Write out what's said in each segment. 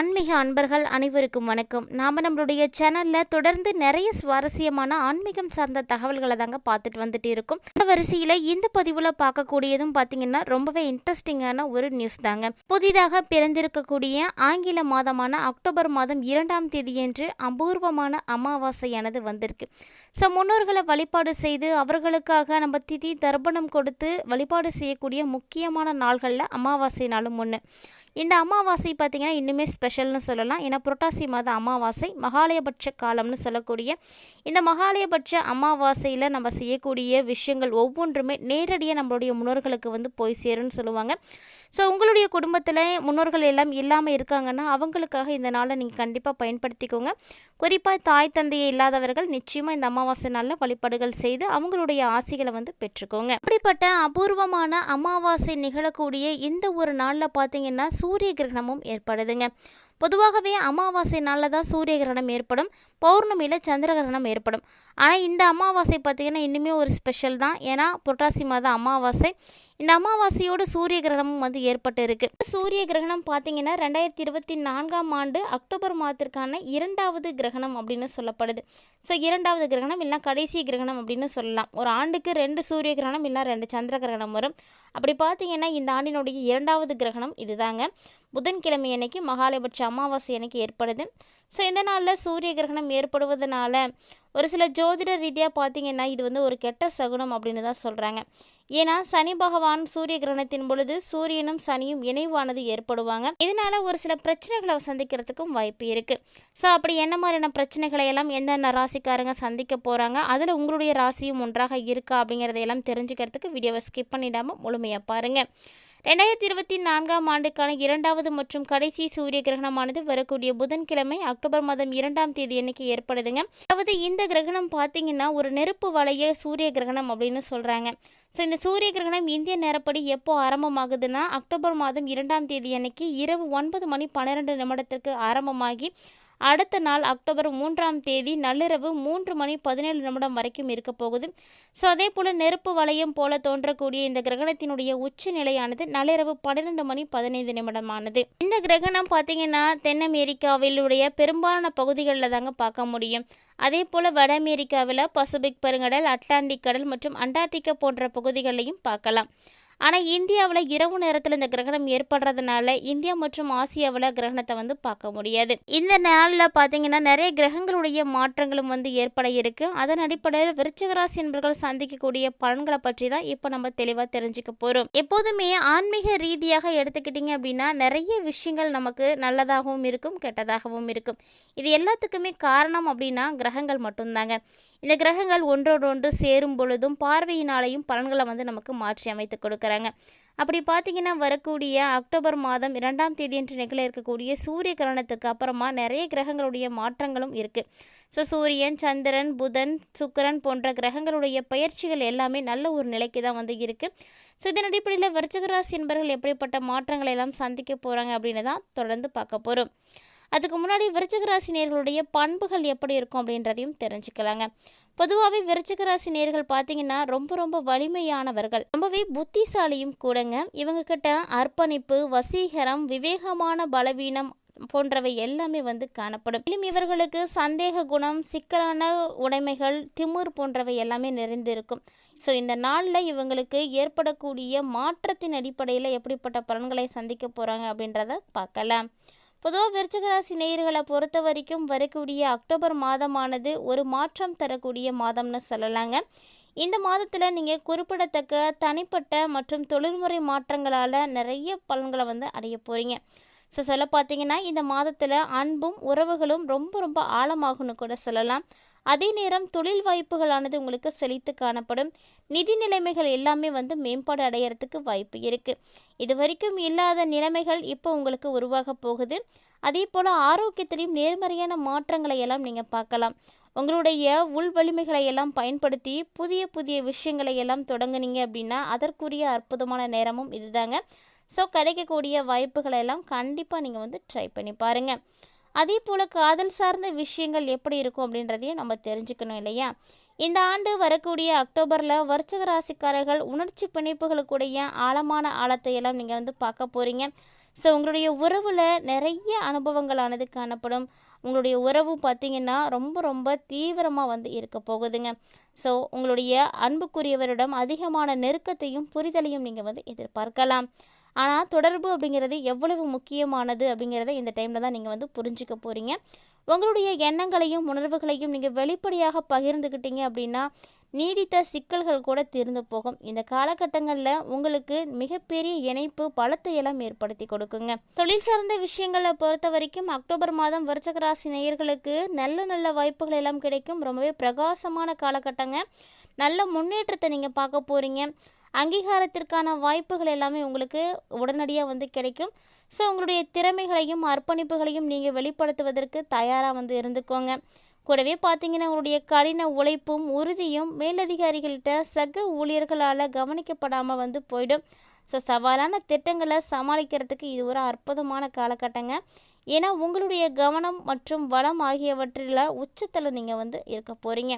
ஆன்மீக அன்பர்கள் அனைவருக்கும் வணக்கம். நாம் நம்மளுடைய சேனலில் தொடர்ந்து நிறைய சுவாரஸ்யமான ஆன்மீகம் சார்ந்த தகவல்களை தாங்க பார்த்துட்டு வந்துட்டு இருக்கோம். இந்த வரிசையில் இந்த பதிவில் பார்க்கக்கூடியதும் பார்த்தீங்கன்னா ரொம்பவே இன்ட்ரெஸ்டிங்கான ஒரு நியூஸ் தாங்க. புதிதாக பிறந்திருக்கக்கூடிய ஆங்கில மாதமான அக்டோபர் மாதம் இரண்டாம் தேதியன்று அபூர்வமான அமாவாசையானது வந்திருக்கு. ஸோ முன்னோர்களை வழிபாடு செய்து அவர்களுக்காக நம்ம திதி தர்ப்பணம் கொடுத்து வழிபாடு செய்யக்கூடிய முக்கியமான நாள்களில் அமாவாசை நாளும் ஒன்று இந்த அமாவாசை பார்த்திங்கன்னா இன்னுமே ஸ்பெஷல்னு சொல்லலாம். ஏன்னா புரட்டாசி மாத அமாவாசை மகாலயபட்ச காலம்னு சொல்லக்கூடிய இந்த மகாலயபட்ச அமாவாசையில் நம்ம செய்யக்கூடிய விஷயங்கள் ஒவ்வொன்றுமே நேரடியாக நம்மளுடைய முன்னோர்களுக்கு வந்து போய் சேரும்னு சொல்லுவாங்க. ஸோ உங்களுடைய குடும்பத்தில் முன்னோர்கள் எல்லாம் இல்லாமல் இருக்காங்கன்னா அவங்களுக்காக இந்த நாளை நீங்கள் கண்டிப்பாக பயன்படுத்திக்கோங்க. குறிப்பாக தாய் தந்தையை இல்லாதவர்கள் நிச்சயமாக இந்த அமாவாசை நாளில் வழிபாடுகள் செய்து அவங்களுடைய ஆசைகளை வந்து பெற்றுக்கோங்க. அப்படிப்பட்ட அபூர்வமான அமாவாசை நிகழக்கூடிய இந்த ஒரு நாளில் பார்த்தீங்கன்னா சூரிய கிரகணமும் ஏற்படுதுங்க. பொதுவாகவே அமாவாசை நாளில் தான் சூரிய கிரகணம் ஏற்படும் பௌர்ணமியில் சந்திர கிரகணம் ஏற்படும். ஆனால் இந்த அமாவாசை பார்த்திங்கன்னா இன்னுமே ஒரு ஸ்பெஷல் தான். ஏன்னா புரட்டாசி மாத அமாவாசை. இந்த அமாவாசையோடு சூரிய கிரகணமும் வந்து ஏற்பட்டு இருக்குது சூரிய கிரகணம் பார்த்திங்கன்னா ரெண்டாயிரத்தி இருபத்தி நான்காம் ஆண்டு அக்டோபர் மாதத்திற்கான இரண்டாவது கிரகணம் அப்படின்னு சொல்லப்படுது. ஸோ இரண்டாவது கிரகணம் இல்லைன்னா கடைசி கிரகணம் அப்படின்னு சொல்லலாம். ஒரு ஆண்டுக்கு ரெண்டு சூரிய கிரகணம் இல்லை ரெண்டு சந்திர கிரகணம் வரும். அப்படி பார்த்திங்கன்னா இந்த ஆண்டினுடைய இரண்டாவது கிரகணம் இதுதாங்க. புதன்கிழமை அன்னைக்கு மகாலயபட்ச அமாவாசை அன்னைக்கு ஏற்படுது. ஸோ இந்த நாளில் சூரிய கிரகணம் ஏற்படுவதனால ஒரு சில ஜோதிட ரீதியாக பார்த்தீங்கன்னா இது வந்து ஒரு கெட்ட சகுனம் அப்படின்னு தான் சொல்கிறாங்க ஏன்னா சனி பகவான் சூரிய கிரகணத்தின் பொழுது சூரியனும் சனியும் இணைவானது ஏற்படுவாங்க. இதனால ஒரு சில பிரச்சனைகளை சந்திக்கிறதுக்கும் வாய்ப்பு இருக்குது ஸோ அப்படி என்ன மாதிரியான பிரச்சனைகளை எல்லாம் எந்தெந்த ராசிக்காரங்க சந்திக்க போகிறாங்க அதில் உங்களுடைய ராசியும் ஒன்றாக இருக்கா அப்படிங்கிறதையெல்லாம் தெரிஞ்சுக்கிறதுக்கு வீடியோவை ஸ்கிப் பண்ணிடாமல் முழுமையாக பாருங்கள் ரெண்டாயிரத்தி இருபத்தி நான்காம் ஆண்டுக்கான இரண்டாவது மற்றும் கடைசி சூரிய கிரகணமானது வரக்கூடிய புதன்கிழமை அக்டோபர் மாதம் இரண்டாம் தேதி அன்னைக்கு ஏற்படுதுங்க. அதாவது இந்த கிரகணம் பார்த்தீங்கன்னா ஒரு நெருப்பு வளைய சூரிய கிரகணம் அப்படின்னு சொல்கிறாங்க ஸோ இந்த சூரிய கிரகணம் இந்திய நேரப்படி எப்போ ஆரம்பமாகுதுன்னா அக்டோபர் மாதம் இரண்டாம் தேதி அன்னைக்கு இரவு ஒன்பது மணி பன்னிரெண்டு நிமிடத்திற்கு ஆரம்பமாகி அடுத்த நாள் அக்டோபர் மூன்றாம் தேதி நள்ளிரவு மூன்று மணி பதினேழு நிமிடம் வரைக்கும் இருக்க போகுது. ஸோ அதே போல் நெருப்பு வளையம் போல தோன்றக்கூடிய இந்த கிரகணத்தினுடைய உச்ச நிலையானது நள்ளிரவு பன்னிரெண்டு மணி பதினைந்து நிமிடமானது. இந்த கிரகணம் பார்த்தீங்கன்னா தென் அமெரிக்காவிலுடைய பெரும்பாலான பகுதிகளில் தாங்க பார்க்க முடியும். அதே போல் வட அமெரிக்காவில் பசிபிக் பெருங்கடல் அட்லாண்டிக் கடல் மற்றும் அண்டார்டிகா போன்ற பகுதிகளையும் பார்க்கலாம். ஆனால் இந்தியாவில் இரவு நேரத்தில் இந்த கிரகணம் ஏற்படுறதுனால இந்தியா மற்றும் ஆசியாவில் கிரகணத்தை வந்து பார்க்க முடியாது. இந்த நாளில் பார்த்தீங்கன்னா நிறைய கிரகங்களுடைய மாற்றங்களும் வந்து ஏற்பட இருக்கு. அதன் அடிப்படையில் விருச்சகராசி என்பவர்கள் சந்திக்கக்கூடிய பலன்களை பற்றி தான் இப்போ நம்ம தெளிவாக தெரிஞ்சுக்க போகிறோம் எப்போதுமே ஆன்மீக ரீதியாக எடுத்துக்கிட்டிங்க அப்படின்னா நிறைய விஷயங்கள் நமக்கு நல்லதாகவும் இருக்கும் கெட்டதாகவும் இருக்கும். இது எல்லாத்துக்குமே காரணம் அப்படின்னா கிரகங்கள் மட்டும்தாங்க. இந்த கிரகங்கள் ஒன்றோடொன்று சேரும் பொழுதும் பார்வையினாலையும் பலன்களை வந்து நமக்கு மாற்றி அமைத்து கொடுக்குறாங்க. அப்படி பார்த்தீங்கன்னா வரக்கூடிய அக்டோபர் மாதம் இரண்டாம் தேதி என்று நிகழ இருக்கக்கூடிய சூரிய கிரகணத்துக்கு அப்புறமா நிறைய கிரகங்களுடைய மாற்றங்களும் இருக்குது ஸோ சூரியன் சந்திரன் புதன் சுக்கரன் போன்ற கிரகங்களுடைய பயிற்சிகள் எல்லாமே நல்ல ஒரு நிலைக்கு தான் வந்து இருக்குது ஸோ இதன் அடிப்படையில் விருச்சகராசி என்பவர்கள் எப்படிப்பட்ட மாற்றங்களை எல்லாம் சந்திக்க போகிறாங்க அப்படின்னு தான் தொடர்ந்து பார்க்க போகிறோம் அதுக்கு முன்னாடி விருச்சிகராசி நேர்களுடைய பண்புகள் எப்படி இருக்கும் அப்படின்றதையும் தெரிஞ்சுக்கலாங்க. பொதுவாகவே விருச்சிக ராசி நேர்கள் பார்த்தீங்கன்னா ரொம்ப ரொம்ப வலிமையானவர்கள். ரொம்பவே புத்திசாலியும் கூடங்க. இவங்க கிட்ட அர்ப்பணிப்பு வசீகரம் விவேகமான பலவீனம் போன்றவை எல்லாமே வந்து காணப்படும். மேலும் இவர்களுக்கு சந்தேக குணம் சிக்கலான உடைமைகள் திமுர் போன்றவை எல்லாமே நிறைந்திருக்கும். ஸோ இந்த நாளில் இவங்களுக்கு ஏற்படக்கூடிய மாற்றத்தின் அடிப்படையில் எப்படிப்பட்ட பலன்களை சந்திக்க போகிறாங்க அப்படின்றத பார்க்கலாம். பொதுவாக விருச்சகராசி நேயர்களை பொறுத்த வரைக்கும் வரக்கூடிய அக்டோபர் மாதமானது ஒரு மாற்றம் தரக்கூடிய மாதம்னு சொல்லலாங்க. இந்த மாதத்தில் நீங்கள் குறிப்பிடத்தக்க தனிப்பட்ட மற்றும் தொழில்முறை மாற்றங்களால் நிறைய பலன்களை வந்து அடைய போகிறீங்க ஸோ சொல்ல பார்த்தீங்கன்னா இந்த மாதத்தில் அன்பும் உறவுகளும் ரொம்ப ரொம்ப ஆழமாகும்னு கூட சொல்லலாம். அதே நேரம் தொழில் வாய்ப்புகளானது உங்களுக்கு செழித்து காணப்படும். நிதி நிலைமைகள் எல்லாமே வந்து மேம்பாடு அடையிறதுக்கு வாய்ப்பு இருக்குது இது வரைக்கும் இல்லாத நிலைமைகள் இப்போ உங்களுக்கு உருவாக போகுது. அதே போல் ஆரோக்கியத்திலையும் நேர்மறையான மாற்றங்களை எல்லாம் நீங்கள் பார்க்கலாம். உங்களுடைய உள் வலிமைகளை எல்லாம் பயன்படுத்தி புதிய புதிய விஷயங்களை எல்லாம் தொடங்குனீங்க அப்படின்னா அதற்குரிய அற்புதமான நேரமும் இதுதாங்க. ஸோ கிடைக்கக்கூடிய வாய்ப்புகளை எல்லாம் கண்டிப்பாக நீங்கள் வந்து ட்ரை பண்ணி பாருங்கள் அதே போல் காதல் சார்ந்த விஷயங்கள் எப்படி இருக்கும் அப்படின்றதையும் நம்ம தெரிஞ்சுக்கணும் இல்லையா? இந்த ஆண்டு வரக்கூடிய அக்டோபரில் வர்ச்சக ராசிக்காரர்கள் உணர்ச்சி பிணைப்புகளுக்குடைய ஆழமான ஆழத்தை எல்லாம் நீங்கள் வந்து பார்க்க போகிறீங்க ஸோ உங்களுடைய உறவில் நிறைய அனுபவங்களானது காணப்படும். உங்களுடைய உறவு பார்த்திங்கன்னா ரொம்ப ரொம்ப தீவிரமாக வந்து இருக்க போகுதுங்க. ஸோ உங்களுடைய அன்புக்குரியவரிடம் அதிகமான நெருக்கத்தையும் புரிதலையும் நீங்கள் வந்து எதிர்பார்க்கலாம். ஆனால் தொடர்பு அப்படிங்கிறது எவ்வளவு முக்கியமானது அப்படிங்கிறத இந்த டைமில் தான் நீங்கள் வந்து புரிஞ்சிக்க போகிறீங்க உங்களுடைய எண்ணங்களையும் உணர்வுகளையும் நீங்கள் வெளிப்படையாக பகிர்ந்துக்கிட்டீங்க அப்படின்னா நீடித்த சிக்கல்கள் கூட தீர்ந்து போகும். இந்த காலகட்டங்களில் உங்களுக்கு மிகப்பெரிய இணைப்பு பலத்தை எல்லாம் ஏற்படுத்தி கொடுக்குங்க. தொழில் சார்ந்த விஷயங்களை பொறுத்த வரைக்கும் அக்டோபர் மாதம் விருச்சக நேயர்களுக்கு நல்ல நல்ல வாய்ப்புகள் எல்லாம் கிடைக்கும். ரொம்பவே பிரகாசமான காலகட்டங்க. நல்ல முன்னேற்றத்தை நீங்கள் பார்க்க போகிறீங்க அங்கீகாரத்திற்கான வாய்ப்புகள் எல்லாமே உங்களுக்கு உடனடியாக வந்து கிடைக்கும். ஸோ உங்களுடைய திறமைகளையும் அர்ப்பணிப்புகளையும் நீங்கள் வெளிப்படுத்துவதற்கு தயாராக வந்து இருந்துக்கோங்க. கூடவே பார்த்தீங்கன்னா உங்களுடைய கடின உழைப்பும் உறுதியும் மேலதிகாரிகள்கிட்ட சக ஊழியர்களால் கவனிக்கப்படாமல் வந்து போயிடும். ஸோ சவாலான திட்டங்களை சமாளிக்கிறதுக்கு இது ஒரு அற்புதமான காலகட்டங்க. ஏன்னா உங்களுடைய கவனம் மற்றும் வளம் ஆகியவற்றில் உச்சத்தில் நீங்கள் வந்து இருக்க போகிறீங்க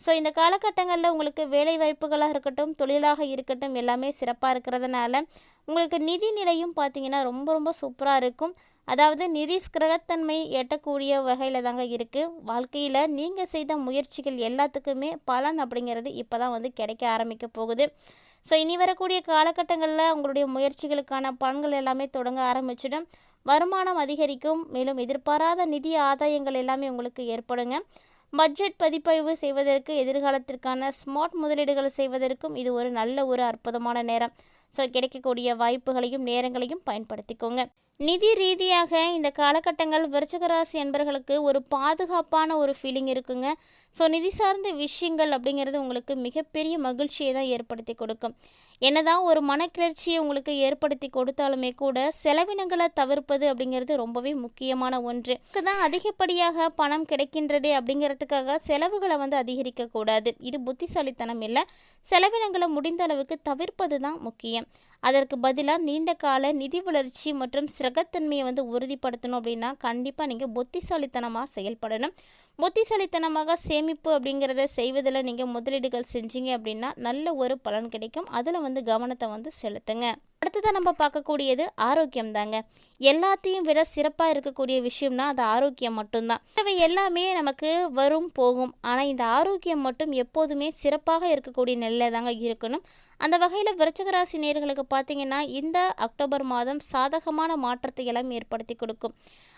ஸோ இந்த காலகட்டங்களில் உங்களுக்கு வேலை வாய்ப்புகளாக இருக்கட்டும் தொழிலாக இருக்கட்டும் எல்லாமே சிறப்பாக இருக்கிறதுனால உங்களுக்கு நிதி நிலையும் பார்த்தீங்கன்னா ரொம்ப ரொம்ப சூப்பராக இருக்கும். அதாவது நிதி ஸ்கிரகத்தன்மை எட்டக்கூடிய வகையில் தாங்க இருக்குது வாழ்க்கையில் நீங்கள் செய்த முயற்சிகள் எல்லாத்துக்குமே பலன் அப்படிங்கிறது இப்போ தான் வந்து கிடைக்க ஆரம்பிக்க போகுது. ஸோ இனி வரக்கூடிய காலகட்டங்களில் உங்களுடைய முயற்சிகளுக்கான பலன்கள் எல்லாமே தொடங்க ஆரம்பிச்சிடும். வருமானம் அதிகரிக்கும் மேலும் எதிர்பாராத நிதி ஆதாயங்கள் எல்லாமே உங்களுக்கு ஏற்படுங்க. பட்ஜெட் பதிப்பதிவு செய்வதற்கு எதிர்காலத்திற்கான ஸ்மார்ட் முதலீடுகள் செய்வதற்கும் இது ஒரு நல்ல ஒரு அற்புதமான நேரம். ஸோ கிடைக்கக்கூடிய வாய்ப்புகளையும் நேரங்களையும் பயன்படுத்திக்கோங்க. நிதி ரீதியாக இந்த காலகட்டங்கள் விருச்சகராசி என்பர்களுக்கு ஒரு பாதுகாப்பான ஒரு ஃபீலிங் இருக்குங்க. ஸோ நிதி சார்ந்த விஷயங்கள் அப்படிங்கிறது உங்களுக்கு மிகப்பெரிய மகிழ்ச்சியை தான் ஏற்படுத்தி கொடுக்கும். என்னதான் ஒரு மனக்கிளர்ச்சியை உங்களுக்கு ஏற்படுத்தி கொடுத்தாலுமே கூட செலவினங்களை தவிர்ப்பது அப்படிங்கிறது ரொம்பவே முக்கியமான ஒன்று. தான் அதிகப்படியாக பணம் கிடைக்கின்றதே அப்படிங்கிறதுக்காக செலவுகளை வந்து அதிகரிக்கக்கூடாது. இது புத்திசாலித்தனம் இல்லை. செலவினங்களை முடிந்த அளவுக்கு தவிர்ப்பது தான் முக்கியம். அதற்கு பதிலாக நீண்ட கால நிதி வளர்ச்சி மற்றும் சிரகத்தன்மையை வந்து உறுதிப்படுத்தணும் அப்படின்னா கண்டிப்பாக நீங்கள் புத்திசாலித்தனமாக செயல்படணும். புத்திசாலித்தனமாக சேமிப்பு அப்படிங்கிறத செய்வதில் நீங்கள் முதலீடுகள் செஞ்சீங்க அப்படின்னா நல்ல ஒரு பலன் கிடைக்கும். அதில் வந்து கவனத்தை வந்து செலுத்துங்க. அடுத்ததாக நம்ம பார்க்கக்கூடியது ஆரோக்கியம் தாங்க எல்லாத்தையும் விட சிறப்பாக இருக்கக்கூடிய விஷயம்னா அது ஆரோக்கியம் மட்டும்தான். இவை எல்லாமே நமக்கு வரும் போகும். ஆனால் இந்த ஆரோக்கியம் மட்டும் எப்போதுமே சிறப்பாக இருக்கக்கூடிய நிலையில் தாங்க இருக்கணும். அந்த வகையில் விருச்சகராசி நேர்களுக்கு பார்த்தீங்கன்னா இந்த அக்டோபர் மாதம் சாதகமான மாற்றத்தை எல்லாம் ஏற்படுத்தி கொடுக்கும்.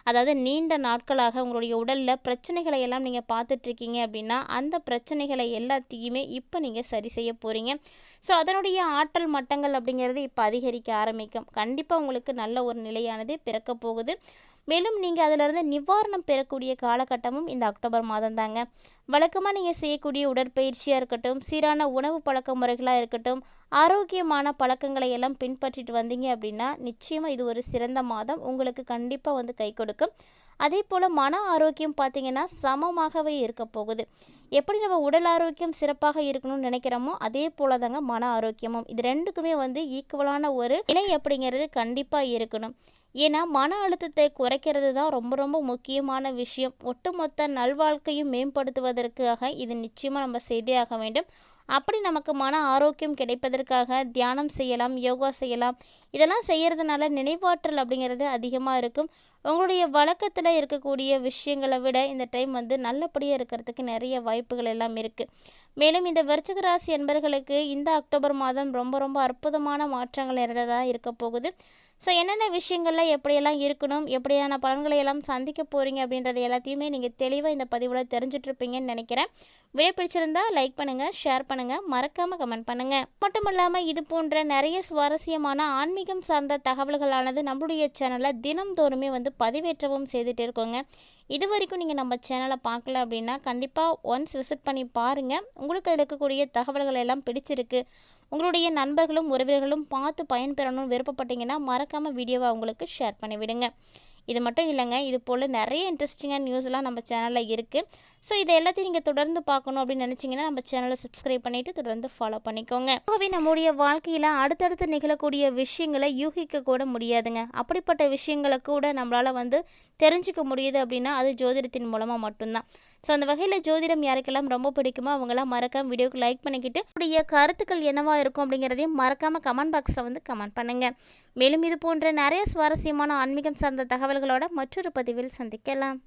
அதாவது நீண்ட நாட்களாக உங்களுடைய உடலில் பிரச்சனைகளை எல்லாம் நீங்கள் பார்த்துட்ருக்கீங்க அப்படின்னா அந்த பிரச்சனைகளை எல்லாத்தையுமே இப்போ நீங்கள் சரி செய்ய போகிறீங்க ஸோ அதனுடைய ஆற்றல் மட்டங்கள் அப்படிங்கிறது இப்போ அதிகரிக்க ஆரம்பிக்கும். கண்டிப்பாக உங்களுக்கு நல்ல ஒரு நிலையானது பிறக்க போகுது. மேலும் நீங்கள் அதிலிருந்து நிவாரணம் பெறக்கூடிய காலகட்டமும் இந்த அக்டோபர் மாதம் தாங்க வழக்கமாக நீங்கள் செய்யக்கூடிய உடற்பயிற்சியாக இருக்கட்டும் சீரான உணவு பழக்க முறைகளாக இருக்கட்டும் ஆரோக்கியமான பழக்கங்களை எல்லாம் பின்பற்றிட்டு வந்தீங்க அப்படின்னா நிச்சயமாக இது ஒரு சிறந்த மாதம். உங்களுக்கு கண்டிப்பாக வந்து கை கொடுக்கும். அதே போல் மன ஆரோக்கியம் பார்த்திங்கன்னா சமமாகவே இருக்க போகுது. எப்படி நம்ம உடல் ஆரோக்கியம் சிறப்பாக இருக்கணும்னு நினைக்கிறோமோ அதே போல தாங்க மன ஆரோக்கியமும். இது ரெண்டுக்குமே வந்து ஈக்குவலான ஒரு இணை அப்படிங்கிறது கண்டிப்பாக இருக்கணும். ஏன்னா மன அழுத்தத்தை குறைக்கிறது தான் ரொம்ப ரொம்ப முக்கியமான விஷயம். ஒட்டுமொத்த நல்வாழ்க்கையும் மேம்படுத்துவதற்காக இது நிச்சயமாக நம்ம செய்தே ஆக வேண்டும். அப்படி நமக்கு மன ஆரோக்கியம் கிடைப்பதற்காக தியானம் செய்யலாம் யோகா செய்யலாம். இதெல்லாம் செய்கிறதுனால நினைவாற்றல் அப்படிங்கிறது அதிகமாக இருக்கும். உங்களுடைய வழக்கத்தில் இருக்கக்கூடிய விஷயங்களை விட இந்த டைம் வந்து நல்லபடியாக இருக்கிறதுக்கு நிறைய வாய்ப்புகள் எல்லாம் இருக்குது மேலும் இந்த விருச்சிக ராசி என்பர்களுக்கு இந்த அக்டோபர் மாதம் ரொம்ப ரொம்ப அற்புதமான மாற்றங்கள் இருந்ததாக இருக்க போகுது. ஸோ என்னென்ன விஷயங்களில் எப்படியெல்லாம் இருக்கணும்? எப்படியான பலன்களை எல்லாம் சந்திக்க போகிறீங்க அப்படின்றத எல்லாத்தையுமே நீங்கள் தெளிவாக இந்த பதிவில் தெரிஞ்சிட்ருப்பீங்கன்னு நினைக்கிறேன். வீடியோ பிடிச்சிருந்தா லைக் பண்ணுங்கள் ஷேர் பண்ணுங்கள் மறக்காமல் கமெண்ட் பண்ணுங்கள் மட்டும் இல்லாமல் இது போன்ற நிறைய சுவாரஸ்யமான ஆன்மீகம் சார்ந்த தகவல்களானது நம்மளுடைய சேனலில் தினம்தோறுமே வந்து பதிவேற்றவும் செய்துட்டு இருக்கோங்க. இது வரைக்கும் நீங்கள் நம்ம சேனலை பார்க்கல அப்படின்னா கண்டிப்பாக ஒன்ஸ் விசிட் பண்ணி பாருங்கள் உங்களுக்கு அதில் இருக்கக்கூடிய தகவல்கள் எல்லாம் பிடிச்சிருக்கு. உங்களுடைய நண்பர்களும் உறவினர்களும் பார்த்து பயன்பெறணும்னு விருப்பப்பட்டீங்கன்னா மறக்காமல் வீடியோவை அவங்களுக்கு ஷேர் பண்ணிவிடுங்க. இது மட்டும் இல்லைங்க இது போல் நிறைய இன்ட்ரெஸ்டிங்கான நியூஸ்லாம் நம்ம சேனலில் இருக்குது ஸோ இதை எல்லாத்தையும் நீங்கள் தொடர்ந்து பார்க்கணும் அப்படின்னு நினச்சிங்கன்னா நம்ம சேனலை சப்ஸ்கிரைப் பண்ணிவிட்டு தொடர்ந்து ஃபாலோ பண்ணிக்கோங்க. ஆகவே நம்முடைய வாழ்க்கையில் அடுத்தடுத்து நிகழக்கூடிய விஷயங்களை யூகிக்க கூட முடியாதுங்க. அப்படிப்பட்ட விஷயங்களை கூட நம்மளால் வந்து தெரிஞ்சுக்க முடியுது அப்படின்னா அது ஜோதிடத்தின் மூலமாக மட்டும்தான். ஸோ அந்த வகையில் ஜோதிடம் யாருக்கெல்லாம் ரொம்ப பிடிக்குமோ அவங்களாம் மறக்காம வீடியோக்கு லைக் பண்ணிக்கிட்டு உடைய கருத்துக்கள் என்னவா இருக்கும் அப்படிங்கிறதையும் மறக்காமல் கமெண்ட் பாக்ஸில் வந்து கமெண்ட் பண்ணுங்கள் மேலும் இது போன்ற நிறைய சுவாரஸ்யமான ஆன்மீகம் சார்ந்த தகவல்களோட மற்றொரு பதிவில் சந்திக்கலாம்.